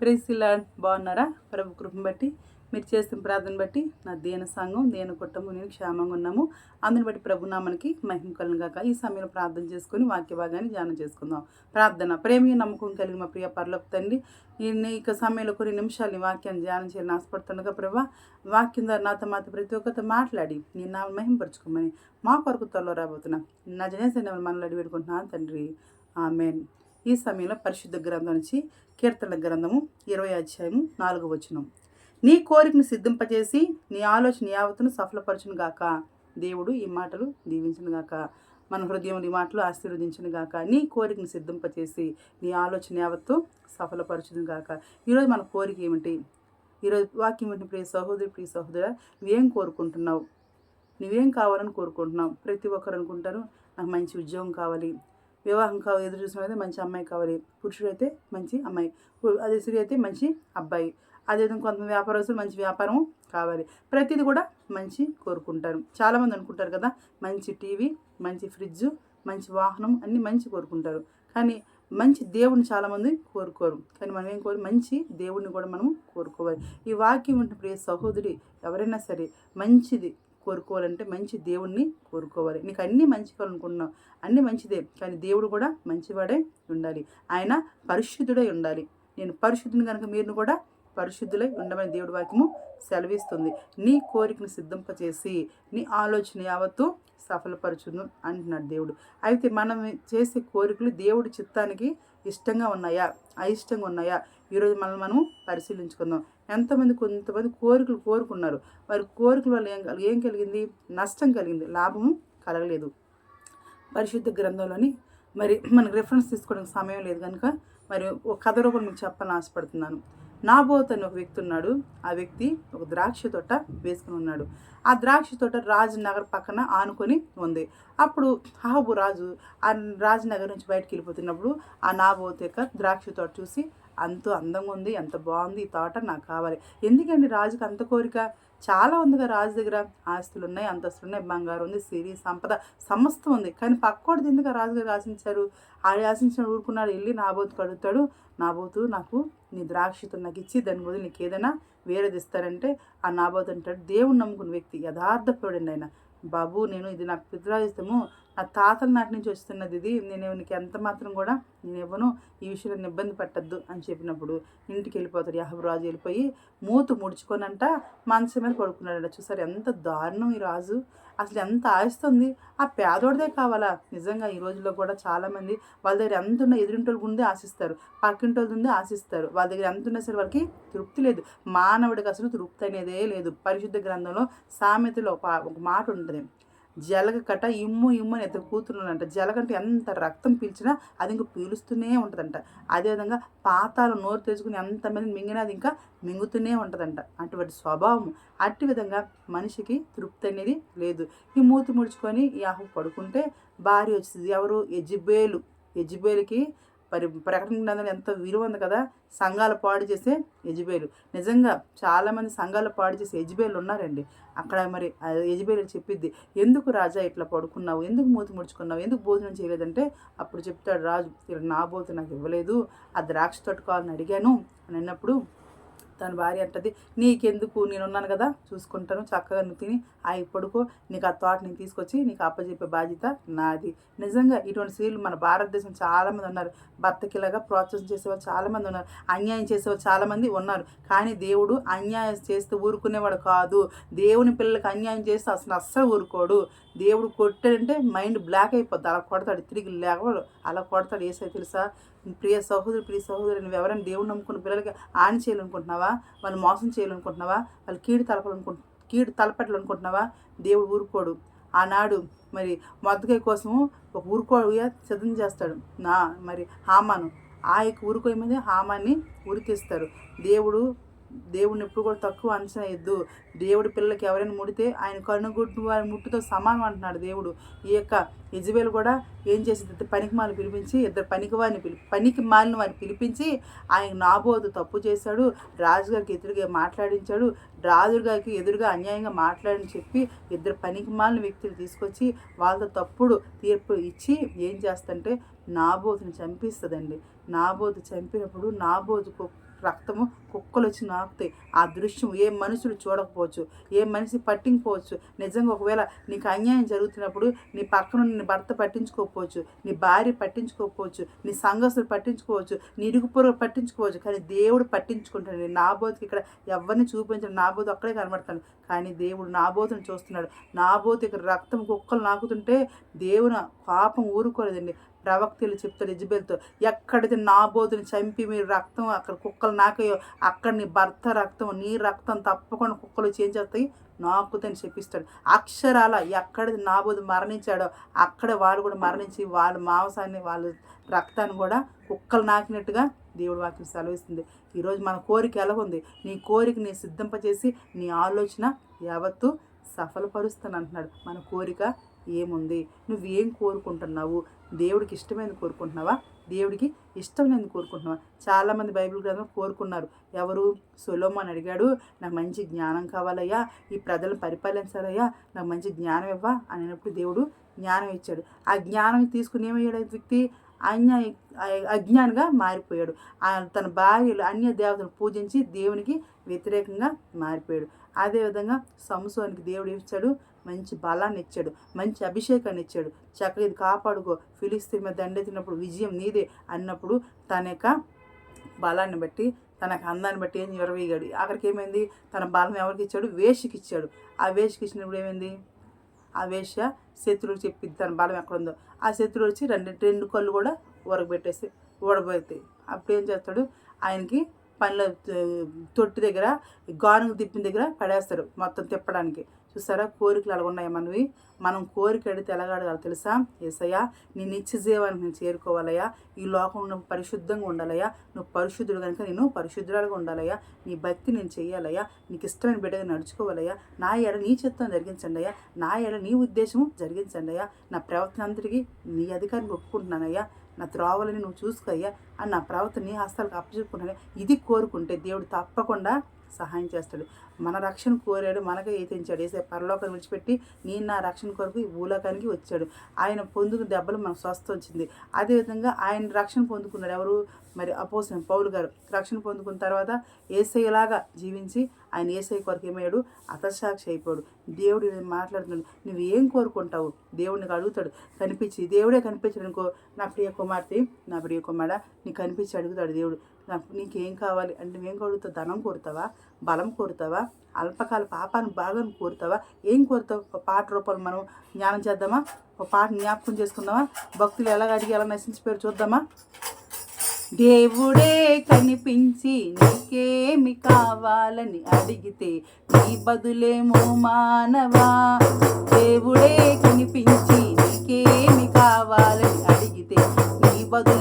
ప్రేసిలా బాగున్నారా? ప్రభు కృపను బట్టి మీరు చేస్తున్న ప్రార్థన బట్టి నా దేన సంఘం దేన కుటుంబం నేను క్షేమంగా ఉన్నాము. అందుని బట్టి ప్రభు నామనికి మహిమ కలను గాక ఈ సమయంలో ప్రార్థన చేసుకుని వాక్య భాగాన్ని ధ్యానం చేసుకుందాం. ప్రార్థన ప్రేమ నమ్మకం కలిగిన మా ప్రియ పరలోకి తండ్రి ఈ ఇక సమయంలో కొన్ని నిమిషాలు వాక్యాన్ని ధ్యానం చేయాలని ఆశపడుతుండగా ప్రభా వాక్యం ద్వారా నాతో మాతో ప్రతి ఒక్కరితో మాట్లాడి నేను నా మహిమపరుచుకోమని మా కొరకు త్వరలో రాబోతున్నా. నా జనేసే మనల్ని అడిగి పెట్టుకుంటున్నాను తండ్రి. ఆమెన్. ఈ సమయంలో పరిశుద్ధ గ్రంథం నుంచి కీర్తన గ్రంథము ఇరవై అధ్యాయము నాలుగు వచనం. నీ కోరికను సిద్ధింపజేసి నీ ఆలోచన యావత్తును సఫలపరచును గాక. దేవుడు ఈ మాటలు దీవించను గాక. మన హృదయం ఈ మాటలు ఆశీర్వదించను గాక. నీ కోరికను సిద్ధింపచేసి నీ ఆలోచన యావత్తు సఫలపరచును గాక. ఈరోజు మన కోరిక ఏమిటి? ఈరోజు వాక్యం ఏంటి ప్రియ సహోదరి ప్రియ సహోదర? నువ్వేం కోరుకుంటున్నావు? నువ్వేం కావాలని కోరుకుంటున్నావు? ప్రతి ఒక్కరు అనుకుంటారు నాకు మంచి ఉద్యోగం కావాలి. వివాహం కావాలి ఎదురు చూసిన మంచి అమ్మాయి కావాలి పురుషుడు అయితే మంచి అమ్మాయి. అదే స్త్రీ అయితే మంచి అబ్బాయి. అదేవిధంగా కొంతమంది వ్యాపారస్తులు మంచి వ్యాపారం కావాలి. ప్రతిదీ కూడా మంచి కోరుకుంటారు. చాలామంది అనుకుంటారు కదా మంచి టీవీ మంచి ఫ్రిడ్జ్ మంచి వాహనం అన్నీ మంచి కోరుకుంటారు. కానీ మంచి దేవుడిని చాలామంది కోరుకోరు. కానీ మనం ఏం కోరు మంచి దేవుడిని కూడా మనం కోరుకోవాలి. ఈ వాక్యం ఉంటే ప్రియ సహోదరి ఎవరైనా సరే మంచిది కోరుకోవాలంటే మంచి దేవుణ్ణి కోరుకోవాలి. నీకు అన్నీ మంచి అనుకుంటున్నావు అన్నీ మంచిదే. కానీ దేవుడు కూడా మంచివాడే ఉండాలి. ఆయన పరిశుద్ధుడై ఉండాలి. నేను పరిశుద్ధిని కనుక మీరు కూడా పరిశుద్ధులై ఉండమని దేవుడి వాక్యము సెలవిస్తుంది. నీ కోరికను సిద్ధింపచేసి నీ ఆలోచన యావత్తు సఫలపరచును అంటున్నాడు దేవుడు. అయితే మనం చేసే కోరికలు దేవుడి చిత్తానికి ఇష్టంగా ఉన్నాయా? అయిష్టంగా ఉన్నాయా? ఈరోజు మనం మనం పరిశీలించుకుందాం. ఎంతమంది కొంతమంది కోరికలు కోరుకున్నారు. వారి కోరికల వల్ల ఏం ఏం కలిగింది? నష్టం కలిగింది. లాభము కలగలేదు. పరిశుద్ధ గ్రంథంలోని మరి మనకు రెఫరెన్స్ తీసుకోవడానికి సమయం లేదు కనుక మరి ఒక కథ రూపం మీకు చెప్పాలని ఆశపడుతున్నాను. నాబోత్ అని ఒక వ్యక్తి ఉన్నాడు. ఆ వ్యక్తి ఒక ద్రాక్ష తోట వేసుకుని ఉన్నాడు. ఆ ద్రాక్ష తోట రాజనగర్ పక్కన ఆనుకొని ఉంది. అప్పుడు హాబు రాజు ఆ రాజనగర్ నుంచి బయటకు వెళ్ళిపోతున్నప్పుడు ఆ నాబోత్ యొక్క ద్రాక్ష తోట చూసి అంత అందంగా ఉంది ఎంత బాగుంది ఈ తోట నాకు కావాలి. ఎందుకండి రాజుకి అంత కోరిక? చాలా ఉందిగా రాజు దగ్గర. ఆస్తులు ఉన్నాయి అంతస్తులు ఉన్నాయి బంగారం ఉంది సిరి సంపద సమస్తం ఉంది. కానీ పక్కోడిది ఎందుకు రాజుగారు ఆశించారు? ఆ ఆశించిన ఊరుకున్నాడు వెళ్ళి నాబోతు అడుగుతాడు. నాబోతు నాకు నీ ద్రాక్షతో నాకు ఇచ్చి దాని బదులు నీకు ఏదైనా వేరేది ఇస్తారంటే ఆ నాబోతు అంటాడు. దేవుని నమ్ముకున్న వ్యక్తి యథార్థపడండి ఆయన. బాబు నేను ఇది నాకు పితృరాజితము ఆ తాతల నాటి నుంచి వస్తున్నది ఇది. నేను నీకు ఎంత మాత్రం కూడా నేను ఇవ్వను. ఈ విషయంలో ఇబ్బంది పెట్టద్దు అని చెప్పినప్పుడు ఇంటికి వెళ్ళిపోతాడు యాహబు రాజు వెళ్ళిపోయి మూతు ముడుచుకొనంట మనసు మీద పడుకున్నాడంట. చూసారు ఎంత దారుణం ఈ రాజు. అసలు ఎంత ఆయిస్తుంది. ఆ పేదోడిదే కావాలా? నిజంగా ఈ రోజుల్లో కూడా చాలామంది వాళ్ళ దగ్గర ఎంత ఉన్నా ఎదురింటోళ్ళు ఉందే ఆశిస్తారు. పక్కింటోళ్ళు ఉందే ఆశిస్తారు. వాళ్ళ దగ్గర ఎంత ఉన్నా సరే వాళ్ళకి తృప్తి లేదు. మానవుడికి అసలు తృప్తి అనేదే లేదు. పరిశుద్ధ గ్రంథంలో సామెతలో ఒక మాట ఉంటుంది. జలగ కట ఇమ్ము ఇమ్ము అని ఎత్త కూతురునంట. జలగంటే ఎంత రక్తం పీల్చినా అది ఇంకా పీలుస్తూనే ఉంటుందంట. అదేవిధంగా పాతాలు నోరు తెచ్చుకుని ఎంతమంది మింగినా అది ఇంకా మింగుతూనే ఉంటుందంట. అటువంటి స్వభావం. అట్టి విధంగా మనిషికి తృప్తి అనేది లేదు. ఈ మూతి ముడుచుకొని ఈ ఆహు పడుకుంటే భార్య వచ్చింది ఎవరు? ఎజిబేలు ఎజిబేలుకి మరి ప్రకటన ఎంత విలువ ఉంది కదా సంఘాలు పాడు చేసే యజబేలు. నిజంగా చాలామంది సంఘాలు పాడు చేసే యజబేలు ఉన్నారండి. అక్కడ మరి యజుబేలు చెప్పిద్ది ఎందుకు రాజా ఇట్లా పడుకున్నావు? ఎందుకు మూతి ముడుచుకున్నావు? ఎందుకు భోజనం చేయలేదంటే? అప్పుడు చెప్తాడు రాజు నా బోతు నాకు ఇవ్వలేదు ఆ ద్రాక్ష తొట్టుకోవాలని అడిగాను అని అన్నప్పుడు తన భార్య అంటది నీకెందుకు? నేను ఉన్నాను కదా చూసుకుంటాను చక్కగా నువ్వు తిని ఆయన పడుకో నీకు ఆ తోట నేను తీసుకొచ్చి నీకు అప్పచెప్పే బాధ్యత నాది. నిజంగా ఇటువంటి స్త్రీలు మన భారతదేశం చాలామంది ఉన్నారు. భర్తకి ఇలాగా ప్రోత్సాహం చేసేవాళ్ళు చాలామంది ఉన్నారు. అన్యాయం చేసేవాళ్ళు చాలామంది ఉన్నారు. కానీ దేవుడు అన్యాయం చేస్తే ఊరుకునేవాడు కాదు. దేవుని పిల్లలకి అన్యాయం చేస్తే అసలు అస్సలు ఊరుకోడు. దేవుడు కొట్టాడంటే మైండ్ బ్లాక్ అయిపోద్ది. అలా కొడతాడు తిరిగి లేకవాడు అలా కొడతాడు. ఏసై తెలుసా? ప్రియ సహోదరు ప్రియ సహోదరు నువ్వు ఎవరైనా దేవుడు నమ్ముకున్న పిల్లలకి ఆన్ చేయాలనుకుంటున్నావా? వాళ్ళు మోసం చేయాలనుకుంటున్నావా? వాళ్ళు కీడు తలపాలనుకుంటు కీడు తలపెట్టాలనుకుంటున్నావా? దేవుడు ఊరుకోడు. ఆనాడు మరి మొద్దకాయ కోసము ఒక ఊరుకోడుగా సిద్ధం చేస్తాడు. నా మరి హామాను. ఆ యొక్క ఊరుకోయ మీద హామాన్ని ఉరికిస్తారు. దేవుడు దేవుడిని ఎప్పుడు కూడా తక్కువ అంచనా వేయద్దు. దేవుడి పిల్లలకి ఎవరైనా ముడితే ఆయన కనుగొట్టు వారి ముట్టుతో సమానం అంటున్నాడు దేవుడు. ఈ యొక్క యజబేలు కూడా ఏం చేసింది? ఇద్దరు పనికి మాలను పిలిపించి ఇద్దరు పనికి వారిని పిలి పనికి మాలిన వారిని పిలిపించి ఆయన నాబోదు తప్పు చేశాడు. రాజుగారికి ఎదురుగా మాట్లాడించాడు. రాజుగారికి ఎదురుగా అన్యాయంగా మాట్లాడని చెప్పి ఇద్దరు పనికి మాలిన వ్యక్తులు తీసుకొచ్చి వాళ్ళతో తప్పుడు తీర్పు ఇచ్చి ఏం చేస్తంటే నాబోతుని చంపిస్తుందండి. నాబోతు చంపినప్పుడు నాబోతుకు రక్తము కుక్కలు వచ్చి నాకుతాయి ఆ దృశ్యం ఏ మనుషులు చూడకపోవచ్చు ఏ మనిషి పట్టించుకోవచ్చు. నిజంగా ఒకవేళ నీకు అన్యాయం జరుగుతున్నప్పుడు నీ పక్కన నీ భర్త పట్టించుకోకపోవచ్చు నీ భార్య పట్టించుకోకపోవచ్చు నీ సంఘస్తులు పట్టించుకోవచ్చు నీ ఇరుగుపొరుగు పట్టించుకోవచ్చు కానీ దేవుడు పట్టించుకుంటాడు. నా బోతుకి ఇక్కడ ఎవరిని చూపించడం నా బోతు అక్కడే కనబడతాను. కానీ దేవుడు నా బోతుని చూస్తున్నాడు. నా బోతు ఇక్కడ రక్తం కుక్కలు నాకుతుంటే దేవుని పాపం ఊరుకోలేదండి. ప్రవక్తలు చెప్తారు ఇజబెల్తో ఎక్కడైతే నాబోతుని చంపి మీరు రక్తం అక్కడ కుక్కలు నాకయో అక్కడ నీ భర్త రక్తం నీ రక్తం తప్పకుండా కుక్కలు చేంజ్ చేస్తాయి? నాకుతని చెప్పిస్తాడు. అక్షరాల ఎక్కడైతే నాబోతు మరణించాడో అక్కడ వాడు కూడా మరణించి వాళ్ళ మాంసాన్ని వాళ్ళ రక్తాన్ని కూడా కుక్కలు నాకినట్టుగా దేవుడు వాక్యం సెలవిస్తుంది. ఈరోజు మన కోరిక ఎలా ఉంది నీ కోరిక నీ సిద్ధింపచేసి నీ ఆలోచన యావత్తు సఫలపరుస్తాను అంటున్నాడు మన కోరిక ఏముంది? నువ్వేం కోరుకుంటున్నావు? దేవుడికి ఇష్టమైనది కోరుకుంటున్నావా? దేవుడికి ఇష్టమైనది కోరుకుంటున్నావా? చాలామంది బైబిల్ గ్రంథం కోరుకున్నారు. ఎవరు? సొలోమన్ అడిగాడు నాకు మంచి జ్ఞానం కావాలయ్యా ఈ ప్రజలను పరిపాలించాలయ్యా నాకు మంచి జ్ఞానం ఇవ్వా అనినప్పుడు దేవుడు జ్ఞానం ఇచ్చాడు. ఆ జ్ఞానం తీసుకుని ఏమయ్యాడు వ్యక్తి? అన్య అజ్ఞానిగా మారిపోయాడు. తన భార్యలు అన్య దేవతను పూజించి దేవునికి వ్యతిరేకంగా మారిపోయాడు. అదేవిధంగా సంసోనికి దేవుడు ఇచ్చాడు మంచి బలాన్ని ఇచ్చాడు మంచి అభిషేకాన్ని ఇచ్చాడు. చక్కగా ఇది కాపాడుకో ఫిలిస్తీ మీద దండెత్తినప్పుడు విజయం నీదే అన్నప్పుడు తన యొక్క బలాన్ని బట్టి తనకు అందాన్ని బట్టి ఏం విరవీగాడు అక్కడికి ఏమైంది? తన బలం ఎవరికి ఇచ్చాడు? వేషకి ఇచ్చాడు. ఆ వేషకి ఇచ్చినప్పుడు ఏమైంది? ఆ వేష శత్రువులు చెప్పి తన బలం ఎక్కడుందో. ఆ శత్రువు వచ్చి రెండు రెండు కళ్ళు కూడా ఊరగబెట్టేసి ఊడబోతాయి అప్పుడు ఏం చేస్తాడు? ఆయనకి పనిలో తొట్టి దగ్గర గానుగు తిప్పిన దగ్గర పడేస్తారు మొత్తం తిప్పడానికి. చూసారా? కోరికలు అలా మనవి? మనం కోరిక అడిగితే ఎలాగడగాలి తెలుసా? ఏసయ్యా నీ నిత్య జీవానికి నేను చేరుకోవాలయ్యా. ఈ లోకం నువ్వు పరిశుద్ధంగా ఉండాలయ్యా. నువ్వు పరిశుద్ధుడు కనుక నేను పరిశుద్ధురాలుగా ఉండాలయ్యా. నీ భక్తి నేను చేయాలయ్యా నీకు ఇష్టమైన బిడ్డగా నడుచుకోవాలయ్యా. నా ఎడ నీ చిత్తం జరిగించండి అయ్యా. నా ఎడ నీ ఉద్దేశము జరిగించండి అయ్యా. నా ప్రవర్తన అందరికీ నీ అధికారిని ఒప్పుకుంటున్నానయ్యా. నా త్రోవలని నువ్వు చూసుకోయ్యా అని నా ప్రవర్తన నీ హస్తాలకు అప్పచెప్పుకున్నాను ఇది కోరుకుంటే దేవుడు తప్పకుండా సహాయం చేస్తాడు. మన రక్షణ కోరాడు మనకే ఏతించాడు వేసే పరలోకం విడిచిపెట్టి నేను నా రక్షణ కొరకు ఈ భూలోకానికి వచ్చాడు. ఆయన పొందుకున్న దెబ్బలు మనకు స్వస్థ వచ్చింది. అదేవిధంగా ఆయన రక్షణ పొందుకున్నాడు ఎవరు? మరి అపోసిన పౌలు గారు. రక్షణ పొందుకున్న తర్వాత ఏసైలాగా జీవించి ఆయన ఏసై కొరకు ఏమయ్యాడు? అతసాక్షి అయిపోయాడు. దేవుడు మాట్లాడుతున్నాడు. నువ్వు ఏం కోరుకుంటావు? దేవుడిని అడుగుతాడు. కనిపించి దేవుడే కనిపించాడు అనుకో నా ప్రియ కుమార్తె నా ప్రియ కుమార నీకు కనిపించి అడుగుతాడు దేవుడు నాకు నీకేం కావాలి అంటే నువ్వేం కోరుతావు? ధనం కోరుతావా? బలం కోరుతావా? అల్పకాల పాపాన్ని బాగా కోరుతావా? ఏం కోరుతావు? ఒక పాట రూపంలో మనం జ్ఞానం చేద్దామా? ఒక పాట జ్ఞాపకం చేసుకుందామా? భక్తులు ఎలా అడిగి ఎలా నశించిపోయారు చూద్దామా? దేవుడే కనిపించి నీకేమి కావాలని అడిగితే నీ బదులేమో మానవా? దేవుడే కనిపించి నీకేమి కావాలని అడిగితే నీ బదులు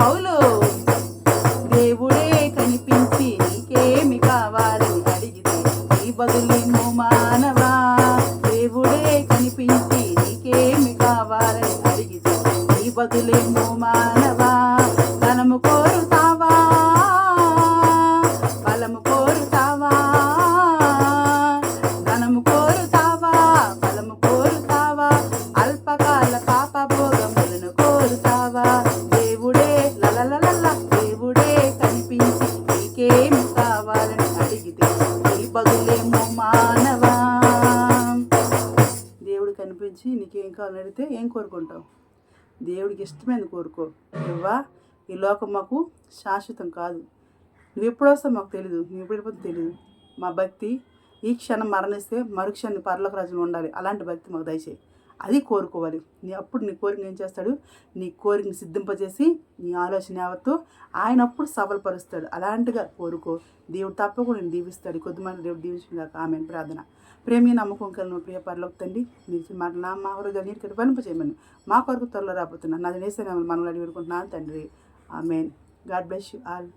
పౌలు నీకేం కావాలని అడిగితే ఏం కోరుకుంటావు? దేవుడికి ఇష్టమైనది కోరుకో. ఇవ్వా ఈ లోకం మాకు శాశ్వతం కాదు. నువ్వు ఎప్పుడు వస్తావు మాకు తెలియదు నువ్వు ఎప్పుడు తెలియదు మా భక్తి ఈ క్షణం మరణిస్తే మరుక్షణం పర్లోక రాజులు ఉండాలి. అలాంటి భక్తి మాకు దయచేయి. అది కోరుకోవాలి. నీ అప్పుడు నీ కోరిక ఏం చేస్తాడు? నీ కోరికని సిద్ధింపజేసి నీ ఆలోచన యావత్తు ఆయన అప్పుడు సఫలపరుస్తాడు. అలాంటిగా కోరుకో. దేవుడు తప్పకుండా నేను దీవిస్తాడు. కొద్దిమంది దేవుడు దీవించిన ఆమె ప్రార్థన. ప్రేమి నమ్మకం కలిగిన ప్రియ పరలోకి తండ్రి మీరు మాట నా మా వరకు నీటి కట్టి పనింప చేయమని మా కొరకు త్వరలో రాబోతున్నాను నాది నేసే మనల్ని అడిగి పెడుకుంటున్నాను తండ్రి. Amen. God bless you all.